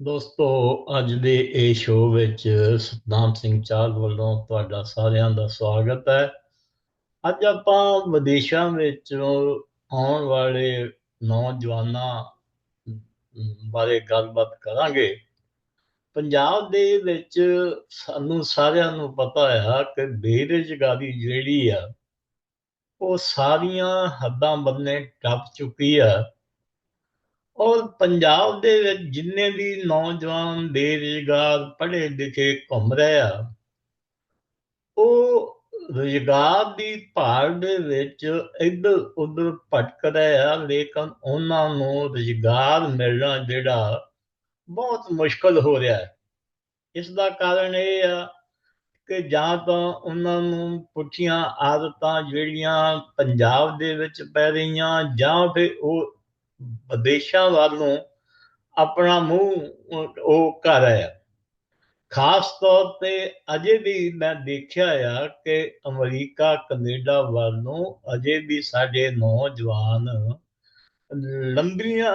ਦੋਸਤੋ, ਅੱਜ ਦੇ ਇਹ ਸ਼ੋਅ ਵਿੱਚ ਸਤਨਾਮ ਸਿੰਘ ਚਾਹਲ ਵੱਲੋਂ ਤੁਹਾਡਾ ਸਾਰਿਆਂ ਦਾ ਸਵਾਗਤ ਹੈ। ਅੱਜ ਆਪਾਂ ਵਿਦੇਸ਼ਾਂ ਵਿੱਚ ਆਉਣ ਵਾਲੇ ਨੌਜਵਾਨਾਂ ਬਾਰੇ ਗੱਲਬਾਤ ਕਰਾਂਗੇ। ਪੰਜਾਬ ਦੇ ਵਿੱਚ ਸਾਨੂੰ ਸਾਰਿਆਂ ਨੂੰ ਪਤਾ ਹੈ ਕਿ ਬੇਰੁਜ਼ਗਾਰੀ ਜਿਹੜੀ ਆ, ਉਹ ਸਾਰੀਆਂ ਹੱਦਾਂ ਬੰਨੇ ਟੱਪ ਚੁੱਕੀ ਆ। ਔਰ ਪੰਜਾਬ ਦੇ ਵਿੱਚ ਜਿੰਨੇ ਵੀ ਨੌਜਵਾਨ ਬੇਰੁਜ਼ਗਾਰ ਪੜ੍ਹੇ ਲਿਖੇ ਘੁੰਮ ਰਹੇ ਆ, ਉਹ ਰੁਜ਼ਗਾਰ ਦੀ ਭਾਲ ਦੇ ਵਿੱਚ ਇੱਧਰ ਉੱਧਰ ਭਟਕ ਰਹੇ ਆ, ਲੇਕਿਨ ਉਹਨਾਂ ਨੂੰ ਰੁਜ਼ਗਾਰ ਮਿਲਣਾ ਜਿਹੜਾ ਬਹੁਤ ਮੁਸ਼ਕਲ ਹੋ ਰਿਹਾ ਹੈ। ਇਸ ਦਾ ਕਾਰਨ ਇਹ ਆ ਕਿ ਜਾਂ ਤਾਂ ਉਹਨਾਂ ਨੂੰ ਪੁੱਠੀਆਂ ਆਦਤਾਂ ਜਿਹੜੀਆਂ ਪੰਜਾਬ ਦੇ ਵਿੱਚ ਪੈ ਰਹੀਆਂ ਜਾਂ ਫਿਰ ਉਹ ਵਿਦੇਸ਼ਾਂ ਵੱਲੋਂ ਆਪਣਾ ਮੂੰਹ ਉਹ ਕਰ ਰਿਹਾ ਖਾਸ ਤੌਰ ਤੇ ਅਜੇ ਵੀ ਮੈਂ ਦੇਖਿਆ ਆ ਕਿ ਅਮਰੀਕਾ, ਕੈਨੇਡਾ ਵੱਲ ਅਜੇ ਵੀ ਸਾਡੇ ਨੌਜਵਾਨ ਲੰਬੀਆਂ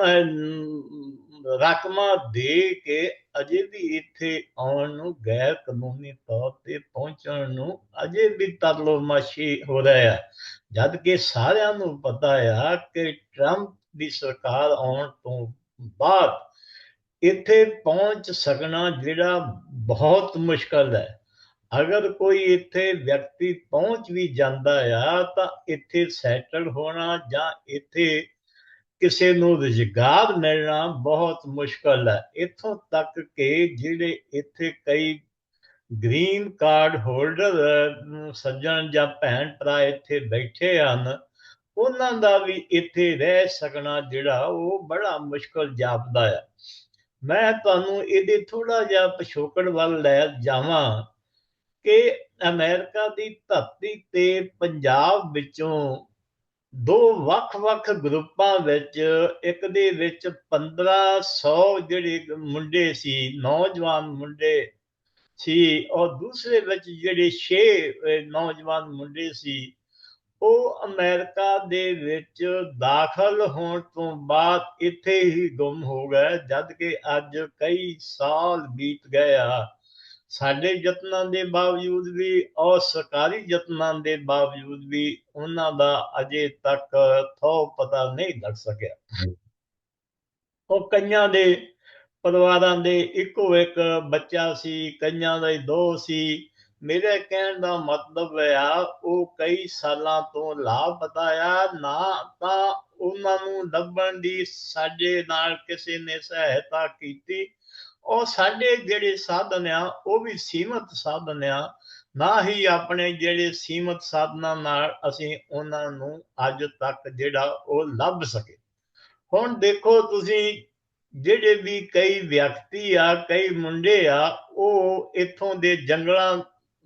ਰਕਮਾਂ ਦੇ ਕੇ ਅਜੇ ਵੀ ਇੱਥੇ ਆਉਣ ਨੂੰ ਗੈਰ ਕਾਨੂੰਨੀ ਤੌਰ ਤੇ ਪਹੁੰਚਣ ਨੂੰ ਅਜੇ ਵੀ ਤਰਲੋਮਾਸ਼ੀ ਹੋ ਰਿਹਾ ਹੈ ਜਦ ਕਿ ਸਾਰਿਆਂ ਨੂੰ ਪਤਾ ਆ ਕਿ ਟਰੰਪ ਦੀ ਸਰਕਾਰ ਆਉਣ ਤੋਂ ਬਾਅਦ ਇੱਥੇ ਪਹੁੰਚ ਸਕਣਾ ਜਿਹੜਾ ਬਹੁਤ ਮੁਸ਼ਕਲ ਹੈ। ਅਗਰ ਕੋਈ ਇੱਥੇ ਵਿਅਕਤੀ ਪਹੁੰਚ ਵੀ ਜਾਂਦਾ ਆ, ਤਾਂ ਇੱਥੇ ਸੈਟਲ ਹੋਣਾ ਜਾਂ ਇੱਥੇ ਕਿਸੇ ਨੂੰ ਰੁਜ਼ਗਾਰ ਮਿਲਣਾ ਬਹੁਤ ਮੁਸ਼ਕਲ ਹੈ। ਇਥੋਂ ਤੱਕ ਕਿ ਜਿਹੜੇ ਇੱਥੇ ਕਈ ਗ੍ਰੀਨ ਕਾਰਡ ਹੋਲਡਰ ਸੱਜਣ ਜਾਂ ਭੈਣ ਭਰਾ ਇੱਥੇ ਬੈਠੇ ਹਨ ਉਹਨਾਂ ਦਾ ਵੀ ਇੱਥੇ ਰਹਿ ਸਕਣਾ ਜਿਹੜਾ ਉਹ ਬੜਾ ਮੁਸ਼ਕਲ ਜਾਪਦਾ ਹੈ ਮੈਂ ਤੁਹਾਨੂੰ ਇਹਦੇ ਥੋੜਾ ਜਿਹਾ ਪਿਛੋਕੜ ਵੱਲ ਲੈ ਜਾਵਾਂ ਕਿ ਅਮਰੀਕਾ ਦੀ ਧਰਤੀ ਤੇ ਪੰਜਾਬ ਵਿੱਚੋਂ ਦੋ ਵੱਖ-ਵੱਖ ਗਰੁੱਪਾਂ ਵਿੱਚ ਇੱਕ ਦੇ ਵਿੱਚ 1500 ਜਿਹੜੇ ਮੁੰਡੇ ਸੀ, ਨੌਜਵਾਨ ਮੁੰਡੇ ਸੀ, ਔਰ ਦੂਸਰੇ ਵਿੱਚ ਜਿਹੜੇ 6 ਨੌਜਵਾਨ ਮੁੰਡੇ ਸੀ ਉਹ ਅਮਰੀਕਾ ਦੇ ਵਿੱਚ ਦਾਖਲ ਹੋਣ ਤੋਂ ਬਾਅਦ ਇੱਥੇ ਹੀ ਗੁੰਮ ਹੋ ਗਏ, ਜਦ ਕਿ ਅੱਜ ਕਈ ਸਾਲ ਬੀਤ ਗਏ ਆ। ਸਾਡੇ ਯਤਨਾਂ ਦੇ ਬਾਵਜੂਦ ਵੀ ਔਰ ਸਰਕਾਰੀ ਯਤਨਾਂ ਦੇ ਬਾਵਜੂਦ ਵੀ ਉਹਨਾਂ ਦਾ ਅਜੇ ਤੱਕ ਥੋ ਪਤਾ ਨਹੀਂ ਲੱਗ ਸਕਿਆ। ਉਹ ਕਈਆਂ ਦੇ ਪਰਿਵਾਰਾਂ ਦੇ ਇੱਕੋ ਇੱਕ ਬੱਚਾ ਸੀ, ਕਈਆਂ ਦੇ ਦੋ ਸੀ। ਮੇਰੇ ਕਹਿਣ ਦਾ ਮਤਲਬ ਆ ਉਹ ਕਈ ਸਾਲਾਂ ਤੋਂ ਲਾਪਤਾ ਆ ਨਾ ਤਾਂ ਉਹਨਾਂ ਨੂੰ ਲੱਭਣ ਦੀ ਸਾਡੇ ਨਾਲ ਕਿਸੇ ਨੇ ਸਹਾਇਤਾ ਕੀਤੀ। ਉਹ ਸਾਡੇ ਜਿਹੜੇ ਸਾਧਨ ਆ, ਉਹ ਵੀ ਸੀਮਤ ਸਾਧਨ ਆ, ਨਾ ਹੀ ਆਪਣੇ ਜਿਹੜੇ ਸੀਮਤ ਸਾਧਨਾਂ ਨਾਲ ਅਸੀਂ ਉਹਨਾਂ ਨੂੰ ਅੱਜ ਤੱਕ ਜਿਹੜਾ ਉਹ ਲੱਭ ਸਕੇ। ਹੁਣ ਦੇਖੋ ਤੁਸੀਂ, ਜਿਹੜੇ ਵੀ ਕਈ ਵਿਅਕਤੀ ਆ, ਕਈ ਮੁੰਡੇ ਆ, ਉਹ ਇੱਥੋਂ ਦੇ ਜੰਗਲਾਂ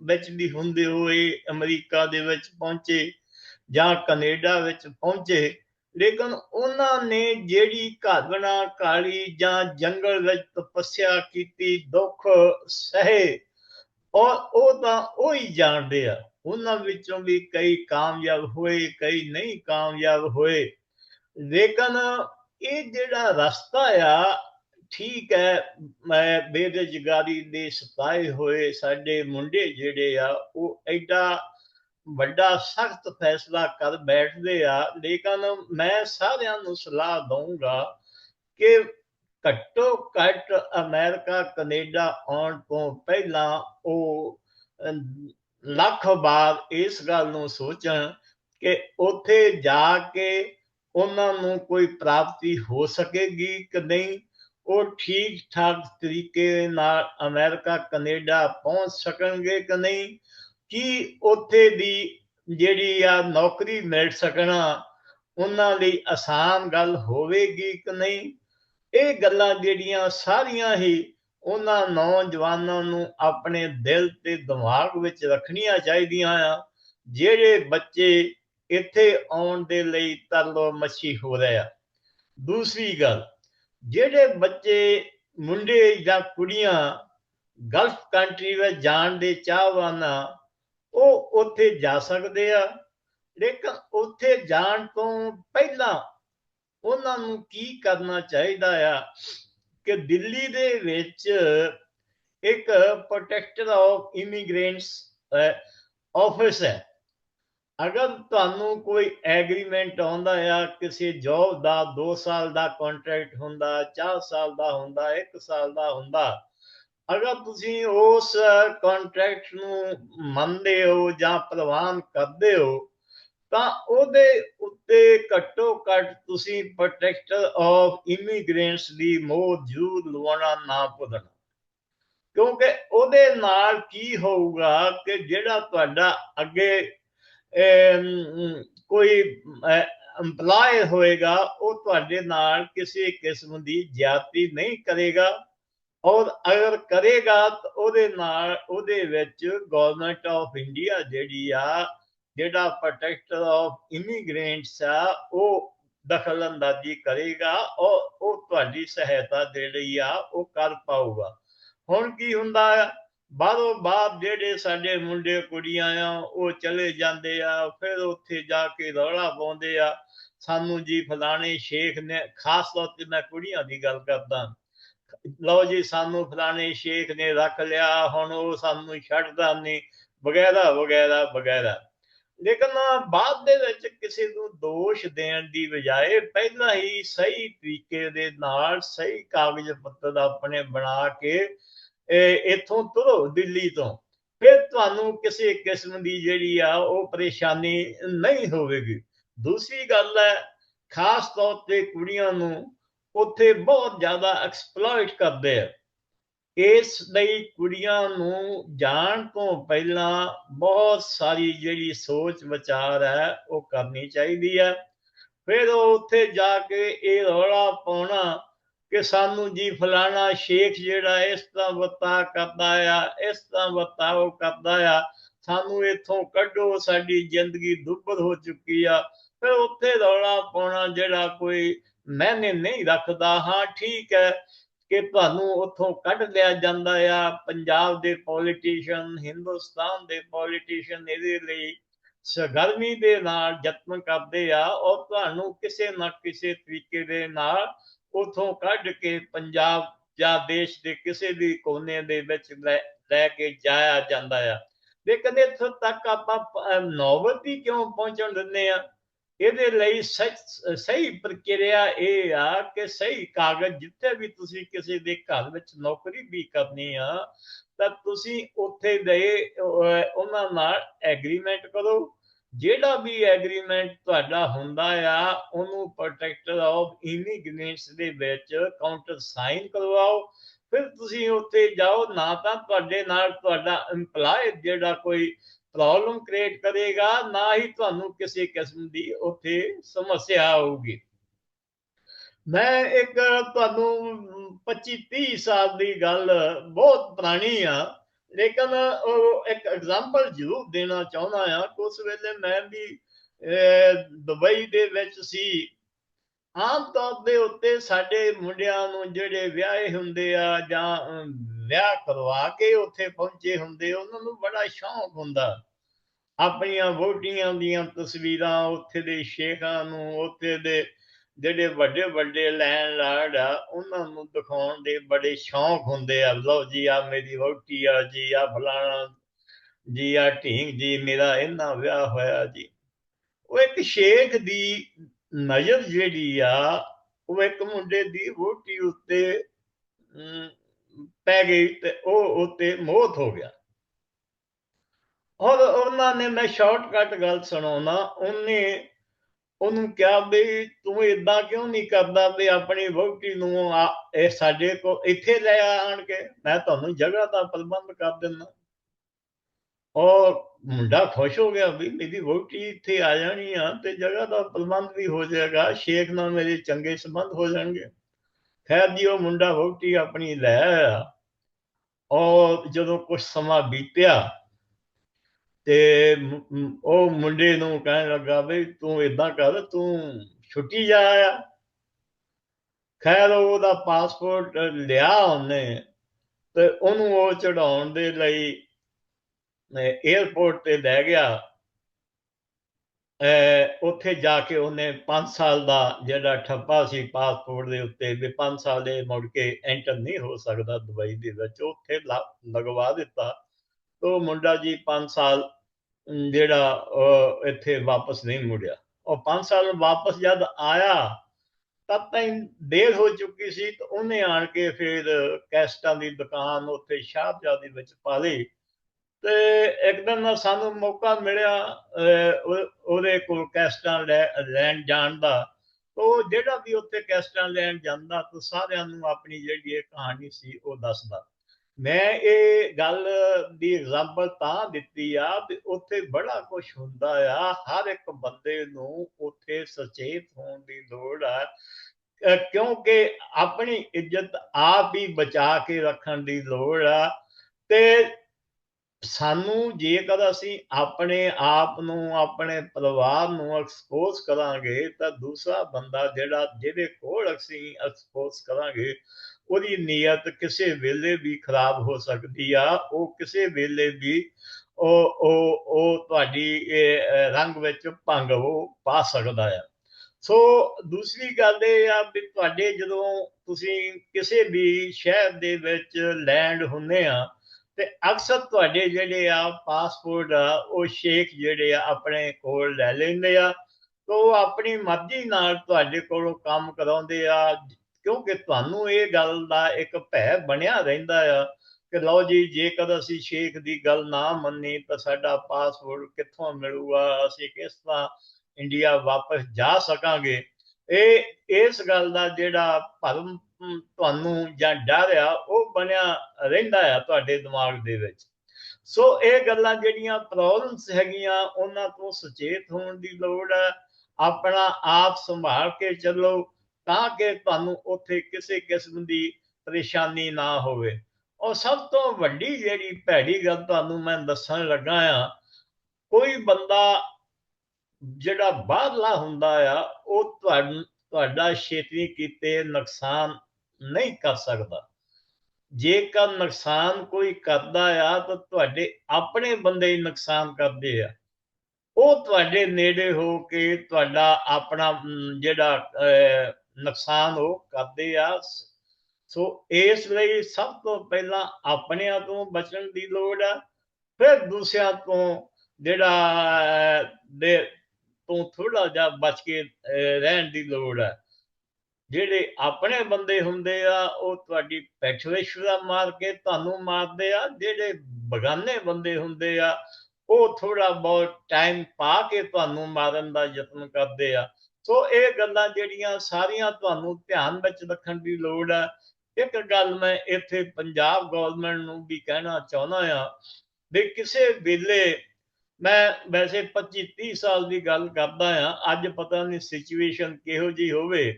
ਵਿੱਚ ਵੀ ਹੁੰਦੇ ਹੋਏ ਅਮਰੀਕਾ ਦੇ ਵਿੱਚ ਪਹੁੰਚੇ ਜਾਂ ਕੈਨੇਡਾ ਵਿੱਚ ਪਹੁੰਚੇ, ਲੇਕਿਨ ਉਹਨਾਂ ਨੇ ਜਿਹੜੀ ਘਾਗਣਾ ਕਾਲੀ ਜਾਂ ਜੰਗਲ ਵਿੱਚ ਤਪੱਸਿਆ ਕੀਤੀ ਦੁੱਖ, ਸਹੇ, ਔਰ ਉਹ ਤਾਂ ਉਹ ਹੀ ਜਾਣਦੇ ਆ। ਉਹਨਾਂ ਵਿੱਚੋਂ ਵੀ ਕਈ ਕਾਮਯਾਬ ਹੋਏ, ਕਈ ਨਹੀਂ ਕਾਮਯਾਬ ਹੋਏ। ਲੇਕਿਨ ਇਹ ਜਿਹੜਾ ਰਸਤਾ ਆ ਠੀਕ ਹੈ, ਮੈਂ ਬੇਰੁਜ਼ਗਾਰੀ ਦੇ ਸਤਾਏ ਹੋਏ ਸਾਡੇ ਮੁੰਡੇ ਜਿਹੜੇ ਆ, ਉਹ ਐਡਾ ਵੱਡਾ ਸਖਤ ਫੈਸਲਾ ਕਰ ਬੈਠਦੇ ਆ, ਲੇਕਿਨ ਮੈਂ ਸਾਰਿਆਂ ਨੂੰ ਸਲਾਹ ਦਊਂਗਾ ਕਿ ਘੱਟੋ ਘੱਟ ਅਮਰੀਕਾ, ਕੈਨੇਡਾ ਆਉਣ ਤੋਂ ਪਹਿਲਾਂ ਉਹ ਲੱਖ ਵਾਰ ਇਸ ਗੱਲ ਨੂੰ ਸੋਚਣ ਕਿ ਉੱਥੇ ਜਾ ਕੇ ਉਹਨਾਂ ਨੂੰ ਕੋਈ ਪ੍ਰਾਪਤੀ ਹੋ ਸਕੇਗੀ ਕਿ ਨਹੀਂ। ਉਹ ਠੀਕ ਠਾਕ ਤਰੀਕੇ ਨਾਲ ਅਮਰੀਕਾ, ਕੈਨੇਡਾ ਪਹੁੰਚ ਸਕਣਗੇ ਕਿ ਨਹੀਂ? ਕੀ ਉੱਥੇ ਦੀ ਜਿਹੜੀ ਆ ਨੌਕਰੀ ਮਿਲ ਸਕਣਾ, ਉਹਨਾਂ ਲਈ ਆਸਾਨ ਗੱਲ ਹੋਵੇਗੀ ਕਿ ਨਹੀਂ? ਇਹ ਗੱਲਾਂ ਜਿਹੜੀਆਂ ਸਾਰੀਆਂ ਹੀ ਉਹਨਾਂ ਨੌਜਵਾਨਾਂ ਨੂੰ ਆਪਣੇ ਦਿਲ ਤੇ ਦਿਮਾਗ ਵਿੱਚ ਰੱਖਣੀਆਂ ਚਾਹੀਦੀਆਂ ਆ, ਜਿਹੜੇ ਬੱਚੇ ਇੱਥੇ ਆਉਣ ਦੇ ਲਈ ਤਰਲੋ ਮੱਛੀ ਹੋ ਰਹੇ ਆ। ਦੂਸਰੀ ਗੱਲ ਜਿਹੜੇ ਬੱਚੇ, ਮੁੰਡੇ ਜਾਂ ਕੁੜੀਆਂ ਗਲਫ ਕੰਟਰੀ ਵਿੱਚ ਜਾਣ ਦੇ ਚਾਹਵਾਨ ਉਹ ਉੱਥੇ ਜਾ ਸਕਦੇ ਆ। ਲੇਕਿਨ ਉੱਥੇ ਜਾਣ ਤੋਂ ਪਹਿਲਾਂ ਉਹਨਾਂ ਨੂੰ ਕੀ ਕਰਨਾ ਚਾਹੀਦਾ ਆ ਕਿ ਦਿੱਲੀ ਦੇ ਵਿੱਚ ਇੱਕ ਪ੍ਰੋਟੈਕਟਰ ਆਫ ਇਮੀਗ੍ਰੈਂਟਸ ਆਫਿਸ ਹੈ। ਅਗਰ ਤੁਹਾਨੂੰ ਕੋਈ ਐਗਰੀਮੈਂਟ ਆਉਂਦਾ ਆ, ਕਿਸੇ ਜੌਬ ਦਾ 2 ਸਾਲ ਦਾ ਕੰਟਰੈਕਟ ਹੁੰਦਾ 4 ਸਾਲ ਦਾ ਹੁੰਦਾ 1 ਸਾਲ ਦਾ ਹੁੰਦਾ, ਅਗਰ ਤੁਸੀਂ ਉਸ ਕੰਟਰੈਕਟ ਨੂੰ ਮੰਨਦੇ ਹੋ ਜਾਂ ਪ੍ਰਵਾਨ ਕਰਦੇ ਹੋ, ਤਾਂ ਉਹਦੇ ਉੱਤੇ ਘੱਟੋ ਘੱਟ ਤੁਸੀਂ ਪ੍ਰੋਟੈਕਟਰ ਆਫ ਇਮੀਗ੍ਰੈਂਟਸ ਦੀ ਮੌਜੂਦ ਲਵਾਉਣਾ ਨਾ ਭੁੱਲਣਾ। ਕਿਉਂਕਿ ਉਹਦੇ ਨਾਲ ਕੀ ਹੋਊਗਾ ਕਿ ਜਿਹੜਾ ਤੁਹਾਡਾ ਅੱਗੇ ਕੋਈ EMPLOYE ਹੋਏਗਾ, ਉਹ ਤੁਹਾਡੇ ਨਾਲ ਕਿਸੇ ਕਿਸਮ ਦੀ ਜ਼ਿਆਦਤੀ ਨਹੀਂ ਕਰੇਗਾ। ਔਰ ਅਗਰ ਕਰੇਗਾ, ਤਾਂ ਉਹਦੇ ਨਾਲ, ਉਹਦੇ ਵਿੱਚ ਗਵਰਨਮੈਂਟ ਆਫ ਇੰਡੀਆ ਜਿਹੜੀ ਆ, ਜਿਹੜਾ ਪ੍ਰੋਟੈਕਟਰ ਆਫ ਇਮੀਗ੍ਰੈਂਟਸ ਆ, ਉਹ ਦਖਲ ਅੰਦਾਜ਼ੀ ਕਰੇਗਾ, ਔਰ ਉਹ ਤੁਹਾਡੀ ਸਹਾਇਤਾ ਜਿਹੜੀ ਆ, ਉਹ ਕਰ ਪਾਊਗਾ। ਹੁਣ ਕੀ ਹੁੰਦਾ ਆ? ਬਾਹਰੋਂ ਬਾਹਰ ਜਿਹੜੇ ਸਾਡੇ ਮੁੰਡੇ ਕੁੜੀਆਂ ਆ, ਉਹ ਚਲੇ ਜਾਂਦੇ ਆ, ਫਿਰ ਉੱਥੇ ਜਾ ਕੇ ਰੌਲਾ ਪਾਉਂਦੇ ਆ। ਸਾਨੂੰ ਜੀ ਫਲਾਣੇ ਸ਼ੇਖ ਨੇ, ਖਾਸ ਤੌਰ ਤੇ ਮੈਂ ਕੁੜੀਆਂ ਦੀ ਗੱਲ ਕਰਦਾ। ਲਓ ਜੀ, ਸਾਨੂੰ ਫਲਾਣੇ ਸ਼ੇਖ ਨੇ ਰੱਖ ਲਿਆ, ਹੁਣ ਉਹ ਸਾਨੂੰ ਛੱਡਦਾ ਨਹੀਂ। ਵਗੈਰਾ ਵਗੈਰਾ ਵਗੈਰਾ। ਲੇਕਿਨ ਬਾਅਦ ਦੇ ਵਿੱਚ ਕਿਸੇ ਨੂੰ ਦੋਸ਼ ਦੇਣ ਦੀ ਬਜਾਏ ਪਹਿਲਾਂ ਹੀ ਸਹੀ ਤਰੀਕੇ ਦੇ ਨਾਲ, ਸਹੀ ਕਾਗਜ਼ ਪੱਤਰ ਆਪਣੇ ਬਣਾ ਕੇ ਇੱਥੋਂ ਤੁਰੋ ਦਿੱਲੀ ਤੋਂ। ਫਿਰ ਤੁਹਾਨੂੰ ਕਿਸੇ ਕਿਸਮ ਦੀ ਜਿਹੜੀ ਆ ਉਹ ਪਰੇਸ਼ਾਨੀ ਨਹੀਂ ਹੋਵੇਗੀ। ਦੂਸਰੀ ਗੱਲ ਹੈ, ਖਾਸ ਤੌਰ ਤੇ ਕੁੜੀਆਂ ਨੂੰ ਉੱਥੇ ਬਹੁਤ ਜ਼ਿਆਦਾ ਐਕਸਪਲੋਇਟ ਕਰਦੇ ਆ। ਇਸ ਲਈ ਕੁੜੀਆਂ ਨੂੰ ਜਾਣ ਤੋਂ ਪਹਿਲਾਂ ਬਹੁਤ ਸਾਰੀ ਜਿਹੜੀ ਸੋਚ ਵਿਚਾਰ ਹੈ, ਉਹ ਕਰਨੀ ਚਾਹੀਦੀ ਹੈ। ਫਿਰ ਉਹ ਉੱਥੇ ਜਾ ਕੇ ਇਹ ਰੌਲਾ ਪਾਉਣਾ ਕਿ ਸਾਨੂੰ ਜੀ ਫਲਾਣਾ ਸ਼ੇਖ ਜਿਹੜਾ ਇਸ ਤਰ੍ਹਾਂ ਵਰਤਾ ਕਰਦਾ ਆ, ਇਸ ਤਰ੍ਹਾਂ ਵਰਤਾਓ ਕਰਦਾ ਆ, ਸਾਨੂੰ ਇੱਥੋਂ ਕੱਢੋ, ਸਾਡੀ ਜ਼ਿੰਦਗੀ ਦੁੱਬਰ ਹੋ ਚੁੱਕੀ ਆ। ਫਿਰ ਉੱਥੇ ਰੌਲਾ ਪਾਉਣਾ ਜਿਹੜਾ ਕੋਈ ਮੈਨੇ ਨਹੀਂ ਰੱਖਦਾ। ਹਾਂ, ਠੀਕ ਹੈ ਕਿ ਤੁਹਾਨੂੰ ਉੱਥੋਂ ਕੱਢ ਲਿਆ ਜਾਂਦਾ ਆ। ਪੰਜਾਬ ਦੇ ਪੋਲੀਟੀਸ਼ੀਅਨ ਹਿੰਦੁਸਤਾਨ ਦੇ ਪੋਲੀਟੀਸ਼ੀਅਨ ਇਹਦੇ ਲਈ ਸਰਗਰਮੀ ਦੇ ਨਾਲ ਯਤਨ ਕਰਦੇ ਆ ਔਰ ਤੁਹਾਨੂੰ ਕਿਸੇ ਨਾ ਕਿਸੇ ਤਰੀਕੇ ਦੇ ਨਾਲ ਉਥੋਂ ਕੱਢ ਕੇ ਪੰਜਾਬ ਜਾਂ ਦੇਸ਼ ਦੇ ਕਿਸੇ ਵੀ ਕੋਨੇ ਦੇ ਵਿੱਚ ਲੈ ਲੈ ਕੇ ਜਾਇਆ ਜਾਂਦਾ ਆ। ਲੇਕਿਨ ਇੱਥੋਂ ਤੱਕ ਆਪਾਂ ਨੌਬਤ ਹੀ ਕਿਉਂ ਪਹੁੰਚਣ ਦਿੰਦੇ ਆ? ਇਹਦੇ ਲਈ ਸਹੀ ਪ੍ਰਕਿਰਿਆ ਇਹ ਆ ਕਿ ਸਹੀ ਕਾਗਜ਼ ਜਿੱਥੇ ਵੀ ਤੁਸੀਂ ਕਿਸੇ ਦੇ ਘਰ ਵਿੱਚ ਨੌਕਰੀ ਵੀ ਕਰਨੀ ਆ, ਤਾਂ ਤੁਸੀਂ ਉੱਥੇ ਦੇ ਉਹਨਾਂ ਨਾਲ ਐਗਰੀਮੈਂਟ ਕਰੋ। ਜਿਹੜਾ ਵੀ ਐਗਰੀਮੈਂਟ ਤੁਹਾਡਾ ਹੁੰਦਾ ਆ, ਉਹਨੂੰ ਪ੍ਰੋਟੈਕਟਰ ਆਫ ਇਮੀਗ੍ਰੈਂਟਸ ਦੇ ਵਿੱਚ ਕਾਊਂਟਰ ਸਾਈਨ ਕਰਵਾਓ। ਫਿਰ ਤੁਸੀਂ ਉੱਥੇ ਜਾਓ, ਨਾ ਤਾਂ ਤੁਹਾਡੇ ਨਾਲ ਤੁਹਾਡਾ EMPLOYE ਜਿਹੜਾ ਕੋਈ ਪ੍ਰੋਬਲਮ ਕ੍ਰੀਏਟ ਕਰੇਗਾ, ਨਾ ਹੀ ਤੁਹਾਨੂੰ ਕਿਸੇ ਕਿਸਮ ਦੀ ਉੱਥੇ ਸਮੱਸਿਆ ਆਊਗੀ। ਮੈਂ ਇੱਕ ਤੁਹਾਨੂੰ 25 30 ਸਾਲ ਦੀ ਗੱਲ ਬਹੁਤ ਪੁਰਾਣੀ ਆ। ਲੇਕਿਨ ਉਹ ਇੱਕ ਐਗਜ਼ਾਮਪਲ ਜ਼ਰੂਰ ਦੇਣਾ ਚਾਹੁੰਦਾ ਆ ਉਸ ਵੇਲੇ ਮੈਂ ਵੀ ਦੁਬਈ ਦੇ ਵਿੱਚ ਸੀ। ਆਮ ਤੌਰ ਦੇ ਉੱਤੇ ਸਾਡੇ ਮੁੰਡਿਆਂ ਨੂੰ ਜਿਹੜੇ ਵਿਆਹੇ ਹੁੰਦੇ ਆ ਜਾਂ ਵਿਆਹ ਕਰਵਾ ਕੇ ਉੱਥੇ ਪਹੁੰਚੇ ਹੁੰਦੇ, ਉਹਨਾਂ ਨੂੰ ਬੜਾ ਸ਼ੌਂਕ ਹੁੰਦਾ। ਆਪਣੀਆਂ ਵੋਟੀਆਂ ਦੀਆਂ ਤਸਵੀਰਾਂ, ਉੱਥੇ ਦੇ ਸ਼ੇਖਾਂ ਨੂੰ, ਉੱਥੇ ਦੇ ਜਿਹੜੇ ਵੱਡੇ ਵੱਡੇ ਲੈਂਡ ਲਾਰਡ ਆ, ਉਹਨਾਂ ਨੂੰ ਦਿਖਾਉਣ ਦੇ ਬੜੇ ਸ਼ੌਂਕ ਹੁੰਦੇ ਆ। ਲਓ ਜੀ ਆ ਮੇਰੀ ਵੋਟੀ ਆ ਜੀ ਆ ਫਲਾਣਾ ਜੀ ਆ ਢੀਂਗ ਜੀ, ਮੇਰਾ ਇਹਨਾਂ ਵਿਆਹ ਹੋਇਆ ਜੀ। ਉਹ ਇੱਕ ਸ਼ੇਖ ਦੀ ਨਜ਼ਰ ਜਿਹੜੀ ਆ, ਉਹ ਇੱਕ ਮੁੰਡੇ ਦੀ ਵਹੁਟੀ ਉੱਤੇ ਪੈ ਗਈ ਤੇ ਉਹ ਉੱਤੇ ਮੋਹਤ ਹੋ ਗਿਆ। ਔਰ ਉਹਨਾਂ ਨੇ ਮੈਂ ਸ਼ਾਰਟਕਟ ਗੱਲ ਸੁਣਾਉਣਾ, ਉਹਨੇ ਉਹਨੂੰ ਕਿਹਾ ਵੀ ਤੂੰ ਇਦਾਂ ਕਿਉਂ ਨਹੀਂ ਕਰਦਾ ਵੀ ਆਪਣੀ ਵਹੁਟੀ ਨੂੰ ਇਹ ਸਾਡੇ ਕੋ ਇੱਥੇ ਲੈ ਆਣ ਕੇ ਮੈਂ ਤੁਹਾਨੂੰ ਜਗ੍ਹਾ ਦਾ ਪ੍ਰਬੰਧ ਕਰ ਦਿੰਦਾ। ਉਹ ਮੁੰਡਾ ਖੁਸ਼ ਹੋ ਗਿਆ ਵੀ ਮੇਰੀ ਵਹੁਟੀ ਇੱਥੇ ਆ ਜਾਣੀ ਆ ਤੇ ਜਗ੍ਹਾ ਦਾ ਪ੍ਰਬੰਧ ਵੀ ਹੋ ਜਾਏਗਾ, ਸ਼ੇਖ ਨਾਲ ਮੇਰੇ ਚੰਗੇ ਸੰਬੰਧ ਹੋ ਜਾਣਗੇ। ਖੈਰ ਜੀ, ਉਹ ਮੁੰਡਾ ਵਹੁਟੀ ਆਪਣੀ ਲੈ ਆਇਆ ਔਰ ਜਦੋਂ ਕੁਝ ਸਮਾਂ ਬੀਤਿਆ ਤੇ ਉਹ ਮੁੰਡੇ ਨੂੰ ਕਹਿਣ ਲੱਗਾ ਵੀ ਤੂੰ ਇਦਾਂ ਕਰ, ਤੂੰ ਛੁੱਟੀ ਜਾ ਆ ਖੈਰ ਉਹਦਾ ਪਾਸਪੋਰਟ ਲਿਆ ਉਹਨੇ ਤੇ ਉਹਨੂੰ ਉਹ ਚੜਾਉਣ ਦੇ ਲਈ 에어ਪੋਰਟ ਤੇ ਲੈ ਗਿਆ। ਉੱਥੇ ਜਾ ਕੇ ਉਹਨੇ 5 ਸਾਲ ਦਾ ਜਿਹੜਾ ਠੱਪਾ ਸੀ ਪਾਸਪੋਰਟ ਦੇ ਉੱਤੇ ਵੀ 5 ਸਾਲ ਦੇ ਮੁੜ ਕੇ ਐਂਟਰ ਨਹੀਂ ਹੋ ਸਕਦਾ ਦੁਬਈ ਦੇ ਵਿੱਚ, ਉੱਥੇ ਲਗਵਾ ਦਿੱਤਾ। ਉਹ ਮੁੰਡਾ ਜੀ 5 ਸਾਲ ਜਿਹੜਾ ਅਹ, ਇੱਥੇ ਵਾਪਸ ਨਹੀਂ ਮੁੜਿਆ। ਉਹ 5 ਸਾਲ ਵਾਪਸ ਜਦ ਆਇਆ ਤਦ ਤਾਈਂ ਦੇਰ ਹੋ ਚੁੱਕੀ ਸੀ ਤੇ ਉਹਨੇ ਆਣ ਕੇ ਫਿਰ ਕੈਸਟਾਂ ਦੀ ਦੁਕਾਨ ਉੱਥੇ ਸ਼ਾਹਜਹਾਂ ਵਿੱਚ ਪਾ ਲਈ ਤੇ ਇੱਕ ਦਿਨ ਸਾਨੂੰ ਮੌਕਾ ਮਿਲਿਆ ਅਹ, ਉਹਦੇ ਕੋਲ ਕੈਸਟਾਂ ਲੈ- ਲੈਣ ਜਾਣ ਦਾ। ਉਹ ਜਿਹੜਾ ਵੀ ਉੱਥੇ ਕੈਸਟਾਂ ਲੈਣ ਜਾਂਦਾ ਤਾਂ ਸਾਰਿਆਂ ਨੂੰ ਆਪਣੀ ਜਿਹੜੀ ਇਹ ਕਹਾਣੀ ਸੀ ਉਹ ਦੱਸਦਾ। ਮੈਂ ਇਹ ਗੱਲ ਦੀ ਐਗਜ਼ਾਮਪਲ ਤਾਂ ਦਿੱਤੀ ਆ ਵੀ ਉੱਥੇ ਬੜਾ ਕੁਝ ਹੁੰਦਾ ਆ, ਹਰ ਇੱਕ ਬੰਦੇ ਨੂੰ ਉੱਥੇ ਸੁਚੇਤ ਹੋਣ ਦੀ ਲੋੜ ਆ ਕਿਉਂਕਿ ਆਪਣੀ ਇੱਜ਼ਤ ਆਪ ਹੀ ਬਚਾ ਕੇ ਰੱਖਣ ਦੀ ਲੋੜ ਆ ਤੇ ਸਾਨੂੰ ਜੇਕਰ ਅਸੀਂ ਆਪਣੇ ਆਪ ਨੂੰ, ਆਪਣੇ ਪਰਿਵਾਰ ਨੂੰ ਐਕਸਪੋਜ਼ ਕਰਾਂਗੇ ਤਾਂ ਦੂਸਰਾ ਬੰਦਾ ਜਿਹੜਾ ਜਿਹਦੇ ਕੋਲ ਅਸੀਂ ਐਕਸਪੋਜ਼ ਕਰਾਂਗੇ ਉਹਦੀ ਨੀਅਤ ਕਿਸੇ ਵੇਲੇ ਵੀ ਖਰਾਬ ਹੋ ਸਕਦੀ ਆ, ਉਹ ਕਿਸੇ ਵੇਲੇ ਵੀ ਉਹ ਉਹ ਉਹ ਤੁਹਾਡੀ ਰੰਗ ਵਿੱਚ ਭੰਗ ਉਹ ਪਾ ਸਕਦਾ ਆ। ਸੋ ਦੂਸਰੀ ਗੱਲ ਇਹ ਆ ਵੀ ਤੁਹਾਡੇ ਜਦੋਂ ਤੁਸੀਂ ਕਿਸੇ ਵੀ ਸ਼ਹਿਰ ਦੇ ਵਿੱਚ ਲੈਂਡ ਹੁੰਦੇ ਆ, ਤੇ ਅਕਸਰ ਤੁਹਾਡੇ ਜਿਹੜੇ ਆ ਪਾਸਪੋਰਟ ਆ, ਉਹ ਸ਼ੇਖ ਜਿਹੜੇ ਆ ਆਪਣੇ ਕੋਲ ਲੈ ਲੈਂਦੇ ਆ, ਤੇ ਉਹ ਆਪਣੀ ਮਰਜ਼ੀ ਨਾਲ ਤੁਹਾਡੇ ਕੋਲੋਂ ਕੰਮ ਕਰਾਉਂਦੇ ਆ ਕਿਉਂਕਿ ਤੁਹਾਨੂੰ ਇਹ ਗੱਲ ਦਾ ਇੱਕ ਭੈ ਬਣਿਆ ਰਹਿੰਦਾ ਆ ਕਿ ਲਓ ਜੀ, ਜੇਕਰ ਅਸੀਂ ਸ਼ੇਖ ਦੀ ਗੱਲ ਨਾ ਮੰਨੀ ਤਾਂ ਸਾਡਾ ਪਾਸਪੋਰਟ ਕਿੱਥੋਂ ਮਿਲੂਗਾ? ਅਸੀਂ ਕਿਸ ਤਰ੍ਹਾਂ ਇੰਡੀਆ ਵਾਪਸ ਜਾ ਸਕਾਂਗੇ? ਇਹ, ਇਸ ਗੱਲ ਦਾ ਜਿਹੜਾ ਭਰਮ ਤੁਹਾਨੂੰ ਜਾਂ ਡਰ ਆ, ਉਹ ਬਣਿਆ ਰਹਿੰਦਾ ਆ ਤੁਹਾਡੇ ਦਿਮਾਗ ਦੇ ਵਿੱਚ। ਸੋ ਇਹ ਗੱਲਾਂ ਜਿਹੜੀਆਂ ਪ੍ਰੋਬਲਮਸ ਹੈਗੀਆਂ, ਉਹਨਾਂ ਤੋਂ ਸੁਚੇਤ ਹੋਣ ਦੀ ਲੋੜ ਹੈ ਆਪਣਾ ਆਪ ਸੰਭਾਲ ਕੇ ਚੱਲੋ। ਤਾਂ ਕਿ ਤੁਹਾਨੂੰ ਉੱਥੇ ਕਿਸੇ ਕਿਸਮ ਦੀ ਪਰੇਸ਼ਾਨੀ ਨਾ ਹੋਵੇ। ਔਰ ਸਭ ਤੋਂ ਵੱਡੀ ਜਿਹੜੀ ਭੈੜੀ ਗੱਲ ਤੁਹਾਨੂੰ ਮੈਂ ਦੱਸਣ ਲੱਗਾ ਆ ਕੋਈ ਬੰਦਾ ਜਿਹੜਾ ਬਾਹਰਲਾ ਹੁੰਦਾ ਆ ਉਹ ਤੁਹਾਨੂੰ ਤੁਹਾਡਾ ਛੇਤੀ ਕੀਤੇ ਨੁਕਸਾਨ ਨਹੀਂ ਕਰ ਸਕਦਾ। ਜੇਕਰ ਨੁਕਸਾਨ ਕੋਈ ਕਰਦਾ ਆ ਤਾਂ ਤੁਹਾਡੇ ਆਪਣੇ ਬੰਦੇ ਹੀ ਨੁਕਸਾਨ ਕਰਦੇ ਆ। ਉਹ ਤੁਹਾਡੇ ਨੇੜੇ ਹੋ ਕੇ ਤੁਹਾਡਾ ਆਪਣਾ ਜਿਹੜਾ ਅਹ, ਨੁਕਸਾਨ ਉਹ ਕਰਦੇ ਆ। ਸੋ ਇਸ ਲਈ ਸਭ ਤੋਂ ਪਹਿਲਾਂ ਆਪਣਿਆਂ ਤੋਂ ਬਚਣ ਦੀ ਲੋੜ ਆ, ਫਿਰ ਦੂਸਰਿਆਂ ਤੋਂ ਜਿਹੜਾ ਦੇ ਤੋਂ ਥੋੜਾ ਜਿਹਾ ਬਚ ਕੇ ਰਹਿਣ ਦੀ ਲੋੜ ਆ। ਜਿਹੜੇ ਆਪਣੇ ਬੰਦੇ ਹੁੰਦੇ ਆ, ਉਹ ਤੁਹਾਡੀ ਪਿੱਠ ਮਾਰ ਕੇ ਤੁਹਾਨੂੰ ਮਾਰਦੇ ਆ। ਜਿਹੜੇ ਬਗਾਨੇ ਬੰਦੇ ਹੁੰਦੇ ਆ, ਉਹ ਥੋੜਾ ਬਹੁਤ ਟਾਈਮ ਪਾ ਕੇ ਤੁਹਾਨੂੰ ਮਾਰਨ ਦਾ ਯਤਨ ਕਰਦੇ ਆ। ਸੋ ਇਹ ਗੱਲਾਂ ਜਿਹੜੀਆਂ ਸਾਰੀਆਂ ਤੁਹਾਨੂੰ ਧਿਆਨ ਵਿੱਚ ਰੱਖਣ ਦੀ ਲੋੜ ਹੈ। ਇੱਕ ਗੱਲ ਮੈਂ ਇੱਥੇ ਪੰਜਾਬ ਗਵਰਨਮੈਂਟ ਨੂੰ ਵੀ ਕਹਿਣਾ ਚਾਹੁੰਦਾ ਆ ਵੀ ਕਿਸੇ ਵੇਲੇ ਮੈਂ ਵੈਸੇ 25 30 ਸਾਲ ਦੀ ਗੱਲ ਕਰਦਾ ਆ ਅੱਜ ਪਤਾ ਨਹੀਂ ਸਿਚੁਏਸ਼ਨ ਕਿਹੋ ਜੀ ਹੋਵੇ।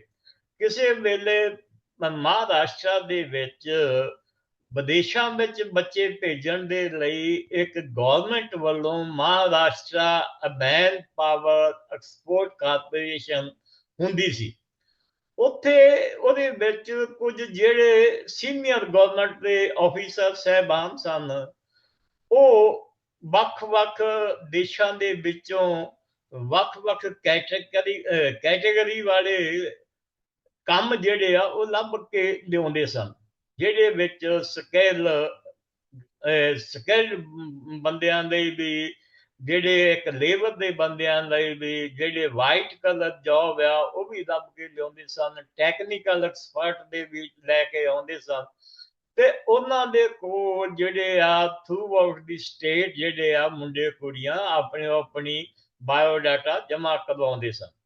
ਕਿਸੇ ਵੇਲੇ ਮਹਾਰਾਸ਼ਟਰ ਦੇ ਵਿੱਚ ਵਿਦੇਸ਼ਾਂ ਵਿੱਚ ਬੱਚੇ ਭੇਜਣ ਦੇ ਲਈ ਇੱਕ ਗਵਰਨਮੈਂਟ ਵੱਲੋਂ ਮਹਾਰਾਸ਼ਟਰਾ ਅਮੈਨ ਪਾਵਰ ਐਕਸਪੋਰਟ ਕਾਰਪੋਰੇਸ਼ਨ ਹੁੰਦੀ ਸੀ। ਉੱਥੇ ਉਹਦੇ ਵਿੱਚ ਕੁਝ ਜਿਹੜੇ ਸੀਨੀਅਰ ਗਵਰਨਮੈਂਟ ਦੇ ਆਫੀਸਰ ਸਹਿਬਾਨ ਸਨ, ਉਹ ਵੱਖ-ਵੱਖ ਦੇਸ਼ਾਂ ਦੇ ਵਿੱਚੋਂ ਵੱਖ-ਵੱਖ ਕੈਟਾਗਰੀ ਕੈਟਾਗਰੀ ਵਾਲੇ ਕੰਮ ਜਿਹੜੇ ਆ ਉਹ ਲੱਭ ਕੇ ਲਿਆਉਂਦੇ ਸਨ। ਜਿਹਦੇ ਵਿੱਚ ਸਕਿੱਲ ਸਕਿੱਲ ਬੰਦਿਆਂ ਦੇ ਵੀ, ਜਿਹੜੇ ਇੱਕ ਲੇਬਰ ਦੇ ਬੰਦਿਆਂ ਲਈ ਵੀ, ਜਿਹੜੇ ਵਾਈਟ ਕਲਰ ਜੌਬ ਆ, ਉਹ ਵੀ ਦੱਬ ਕੇ ਲਿਆਉਂਦੇ ਸਨ ਟੈਕਨੀਕਲ ਐਕਸਪਰਟ ਦੇ ਵੀ ਲੈ ਕੇ ਆਉਂਦੇ ਸਨ। ਤੇ ਉਹਨਾਂ ਦੇ ਕੋਲ ਜਿਹੜੇ ਆ ਥਰੂ ਆਊਟ ਦੀ ਸਟੇਟ ਜਿਹੜੇ ਆ, ਮੁੰਡੇ ਕੁੜੀਆਂ ਆਪਣੇ ਆਪਣੀ ਬਾਇਓਡਾਟਾ ਜਮ੍ਹਾਂ ਕਰਵਾਉਂਦੇ ਸਨ।